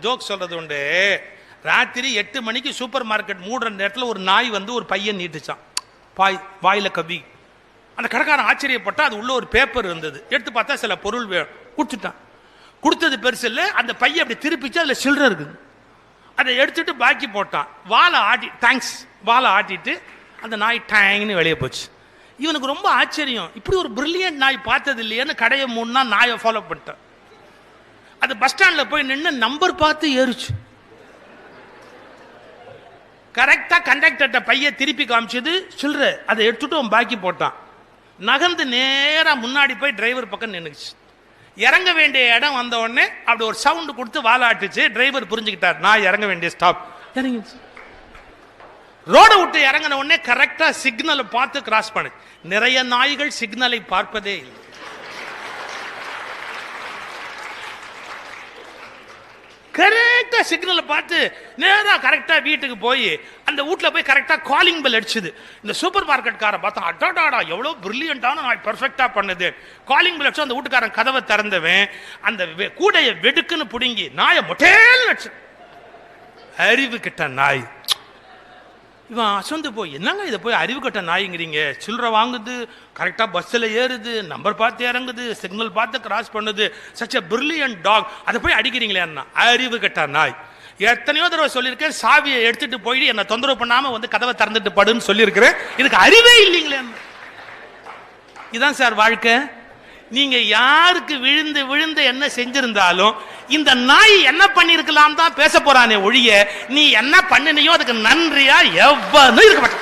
Joke சொல்றது உண்டு. ராத்திரி எட்டு மணிக்கு சூப்பர் மார்க்கெட் மூடுற நேரத்தில் ஒரு நாய் வந்து ஒரு பையன் நீட்டுச்சான். பாய் வாயில கவி. அந்த கடைக்காரன் ஆச்சரியப்பட்டா அது உள்ள ஒரு பேப்பர் இருந்தது. எடுத்து பார்த்தா சில பொருள் வே- கொடுத்துட்டான். கொடுத்தது பெருசு இல்லை அந்த பையன் அப்படி திருப்பிச்சு அதில் சில்லறை இருக்குது. அதை எடுத்துட்டு பாக்கி போட்டான். வாழை ஆட்டி தேங்க்ஸ் வாழை ஆட்டிட்டு அந்த நாய் டேங்னு வெளியே போச்சு. இவனுக்கு ரொம்ப ஆச்சரியம். இப்படி ஒரு பிரில்லியன்ட் நாய் பார்த்தது இல்லையேன்னு கடையை மூணுனா நாயை ஃபாலோ பண்ணிட்டேன். அது பஸ் ஸ்டாண்ட்ல போய் நின்று நம்பர் பார்த்து ஏறுச்சு. கரெக்டா கண்டக்டர்கிட்ட பைய திருப்பி காமிச்சது சில்லற அதை எடுத்துட்டு அவன் பாக்கி போட்டான். நகர்ந்து நேரா முன்னாடி போய் டிரைவர் பக்கம் நின்னுச்சு. இறங்க வேண்டிய இடம் வந்த உடனே அப்படி ஒரு சவுண்டு கொடுத்து வாலாட்டுச்சு டிரைவர் புரிஞ்சுக்கிட்டார் நான் இறங்க வேண்டிய ஸ்டாப் இறங்கிச்சு ரோட விட்டு இறங்கின உடனே கரெக்டா சிக்னலை பார்த்து கிராஸ் பண்ணு. நிறைய நாய்கள் சிக்னலை பார்ப்பதே இல்லை. கரெக்டாக சிக்னலை பார்த்து நேராக கரெக்டாக வீட்டுக்கு போய் அந்த வீட்ல போய் கரெக்டாக காலிங் பெல் அடிச்சுது. இந்த சூப்பர் மார்க்கெட்காரன் பார்த்தா அடாடாடா எவ்வளோ பிரில்லியண்டான நான் பர்ஃபெக்டாக பண்ணுது. காலிங் பெல் அடிச்சு அந்த வீட்டுக்காரன் கதவை திறந்தவன் அந்த வெ- வெடுக்குன்னு பிடுங்கி நாயை மொட்டேல் அடிச்சு. அறிவு கிட்ட நாய். இவன் அசந்து போய் என்னங்க இதை போய் அறிவு கட்ட நாய்ங்கிறீங்க? சில்லறை வாங்குது கரெக்டாக பஸ்ஸில் ஏறுது நம்பர் பார்த்து இறங்குது சிக்னல் பார்த்து கிராஸ் பண்ணுது சச் அ பிரில்லியன்ட் டாக் அதை போய் அடிக்கிறீங்களே அண்ணா அறிவு கட்ட நாய். எத்தனையோ தடவை சொல்லியிருக்கேன் சாவியை எடுத்துட்டு போயிட்டு என்னை தொந்தரவு பண்ணாமல் வந்து கதவை திறந்துட்டு படுன்னு சொல்லியிருக்கிறேன். இதுக்கு அறிவே இல்லைங்களே இதுதான் சார் வாழ்க்கை. நீங்க யாருக்கு விழுந்து விழுந்து என்ன செஞ்சிருந்தாலும் இந்த நாய் என்ன பண்ணிருக்கலாம் தான் பேச போறானே ஒழிய நீ என்ன பண்ணினியோ அதுக்கு நன்றியா எவ்வளவு இருக்க